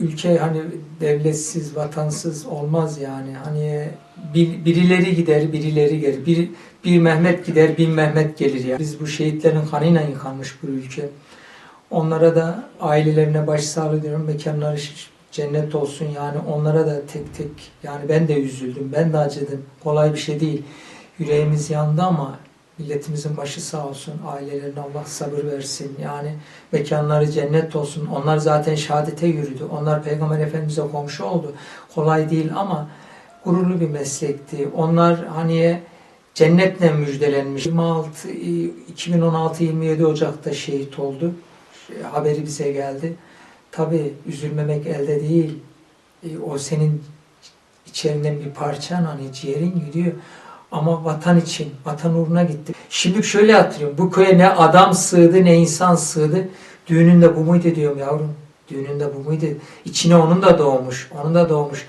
ülke hani devletsiz, vatansız olmaz yani. Hani bir, birileri gider, birileri gelir. Bir, bir Mehmet gider, bin Mehmet gelir ya. Biz bu şehitlerin kanıyla yıkanmış bu ülke. Onlara da ailelerine başsağlığı diyorum. Mekanları cennet olsun yani. Onlara da tek tek yani ben de üzüldüm, ben de acıdım. Kolay bir şey değil. Yüreğimiz yandı ama milletimizin başı sağ olsun. Ailelerine Allah sabır versin. Yani mekanları cennet olsun. Onlar zaten şehadete yürüdü. Onlar Peygamber Efendimiz'e komşu oldu. Kolay değil ama gururlu bir meslekti. Onlar hani cennetle müjdelenmiş. 26 2016-27 Ocak'ta şehit oldu. Şey, Haberi bize geldi. Tabi üzülmemek elde değil. E, O senin içerinden bir parçan hani ciğerin gidiyor. Ama vatan için, vatan uğruna gitti. Şimdi şöyle hatırlıyorum. Bu köye ne adam sığdı ne insan sığdı. Düğününde bu muydu diyorum yavrum. Düğününde bu muydu? İçine onun da doğmuş. Onun da doğmuş.